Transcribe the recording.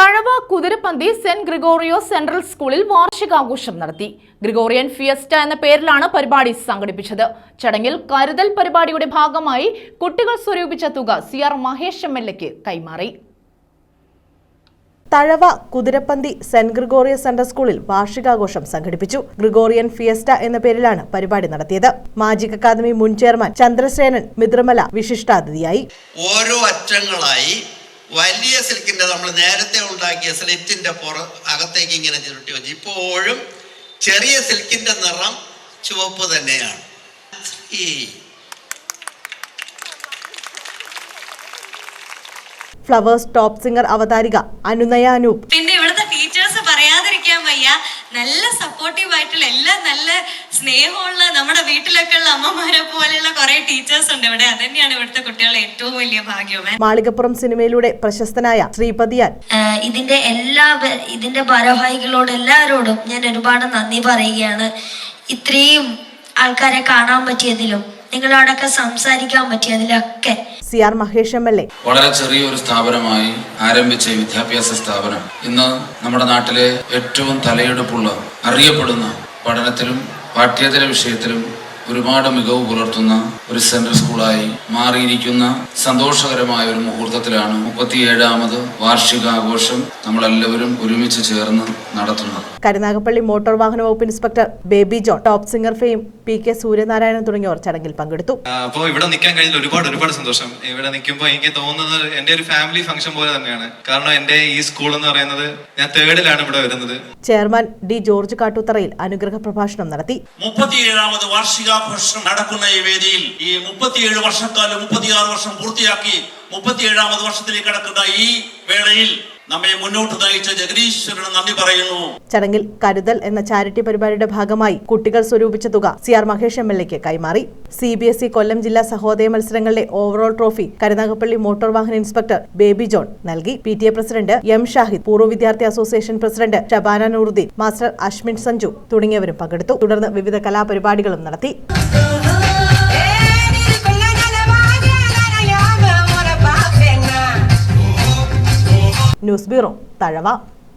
Thazhava Kuthirappanthi Saint Gregorio central സ്കൂളിൽ വാർഷികാഘോഷം നടത്തി. ഗ്രിഗോറിയൻ ഫിയസ്റ്റ എന്ന പേരിലാണ് പരിപാടി സംഘടിപ്പിച്ചത്. ചടങ്ങിൽ കരുതൽ പരിപാടിയുടെ ഭാഗമായി കുട്ടികൾ സ്വരൂപിച്ച തുക C R Mahesh M L എക്ക് കൈമാറി. Thazhava Kuthirappanthi Saint Gregorios centre സ്കൂളിൽ വാർഷികാഘോഷം സംഘടിപ്പിച്ചു. ഗ്രിഗോറിയൻ ഫിയസ്റ്റ എന്ന പേരിലാണ് പരിപാടി നടത്തിയത്. മാജിക് അക്കാദമി മുൻ ചെയർമാൻ ചന്ദ്രസേനൻ മിത്രമല വിശിഷ്ടാതിഥിയായി. ഓരോ അറ്റങ്ങളായി വലിയ സിൽക്കിന്റെ നമ്മൾ നേരത്തെ ഉണ്ടാക്കിയ സ്ലിറ്റിന്റെ പുറ അകത്തേക്ക് ഇങ്ങനെ ചുരുട്ടി വെച്ചു. ഇപ്പോഴും ചെറിയ സിൽക്കിന്റെ നിറം ചുവപ്പ് തന്നെയാണ്. ഈ ഫ്ലവേഴ്സ് ടോപ്പ് സിംഗർ അവതാരിക അനുനയ അനൂപ്. പറയാതിരിക്കാൻ നല്ല സപ്പോർട്ടീവ് ആയിട്ടുള്ള എല്ലാ നല്ല സ്നേഹമുള്ള നമ്മുടെ വീട്ടിലൊക്കെ ഉള്ള അമ്മമാരെ പോലെയുള്ള കുറെ ടീച്ചേഴ്സ് ഉണ്ട് ഇവിടെ. അതന്നെയാണ് ഇവിടുത്തെ കുട്ടികളുടെ ഏറ്റവും വലിയ ഭാഗ്യം. മാളികപ്പുറം സിനിമയിലൂടെ പ്രശസ്തനായ ശ്രീപതിയാൻ ആഹ് ഇതിന്റെ എല്ലാ ഇതിന്റെ ഭാരവാഹികളോട് എല്ലാവരോടും ഞാൻ ഒരുപാട് നന്ദി പറയുകയാണ്. ഇത്രയും ആൾക്കാരെ കാണാൻ പറ്റിയതിലും നിങ്ങളോടൊക്കെ സംസാരിക്കാൻ പറ്റി അതിലൊക്കെ. C R Mahesh M L A. വളരെ ചെറിയൊരു സ്ഥാപനമായി ആരംഭിച്ച വിദ്യാഭ്യാസ സ്ഥാപനം ഇന്ന് നമ്മുടെ നാട്ടിലെ ഏറ്റവും തലയെടുപ്പുള്ള അറിയപ്പെടുന്ന പഠനത്തിലും പാഠ്യേതര വിഷയത്തിലും ഒരുപാട് മികവ് പുലർത്തുന്ന ഒരു സെൻട്രൽ സ്കൂളായി മാറിയിരിക്കുന്ന സന്തോഷകരമായ ഒരു മുഹൂർത്തത്തിലാണ് മുപ്പത്തിയേഴാമത് വാർഷികാഘോഷം നമ്മളെല്ലാവരും ഒരുമിച്ച് ചേർന്ന് നടത്തുന്നത്. കരുനാഗപ്പള്ളി മോട്ടോർ വാഹന വകുപ്പ് inspector Baby John top singer fame P K Sooryanarayanan തുടങ്ങിയവർ ചടങ്ങിൽ പങ്കെടുത്തു. അപ്പോൾ ഇവിടെ നിൽക്കാൻ കഴിഞ്ഞ ഒരുപാട് ഒരുപാട് സന്തോഷം. ഇവിടെ നിൽക്കുമ്പോൾ എനിക്ക് തോന്നുന്നത് എന്റെ ഒരു ഫാമിലി ഫംഗ്ഷൻ പോലെ തന്നെയാണ്. കാരണം എന്റെ ഈ സ്കൂൾ എന്ന് പറയുന്നത് ഞാൻ തേർഡിലാണ് ഇവിടെ വരുന്നത്. ചെയർമാൻ ഡി ജോർജ് കാട്ടുത്തറയിൽ അനുഗ്രഹ പ്രഭാഷണം നടത്തി. മുപ്പത്തിയേഴാമത് വാർഷികാഘോഷം നടക്കുന്ന ഈ വേദിയിൽ ഈ മുപ്പത്തിയേഴ് വർഷക്കാലം മുപ്പത്തിയാറ് വർഷം പൂർത്തിയാക്കി മുപ്പത്തിയേഴാമത് വർഷത്തിലേക്ക് കടക്കുന്ന ഈ വേളയിൽ നമ്മെ മുന്നോട്ട് നയിച്ച ജഗദീശ്വരന് നന്ദി പറയുന്നു. ചടങ്ങിൽ കരുതൽ എന്ന ചാരിറ്റി പരിപാടിയുടെ ഭാഗമായി കുട്ടികൾ സ്വരൂപിച്ച തുക C R Mahesh M L എക്ക് കൈമാറി. C B S E Kollam ജില്ലാ സഹോദയ മത്സരങ്ങളിലെ ഓവറോൾ ട്രോഫി കരുനാഗപ്പള്ളി മോട്ടോർ വാഹന ഇൻസ്പെക്ടർ ബേബി ജോൺ നൽകി. P T A president M Shahid പൂർവ വിദ്യാർത്ഥി association president Shabana Nooruddin master Ashmin Sanju തുടങ്ങിയവരും പങ്കെടുത്തു. തുടർന്ന് വിവിധ കലാപരിപാടികളും നടത്തി. News bureau Thazhava.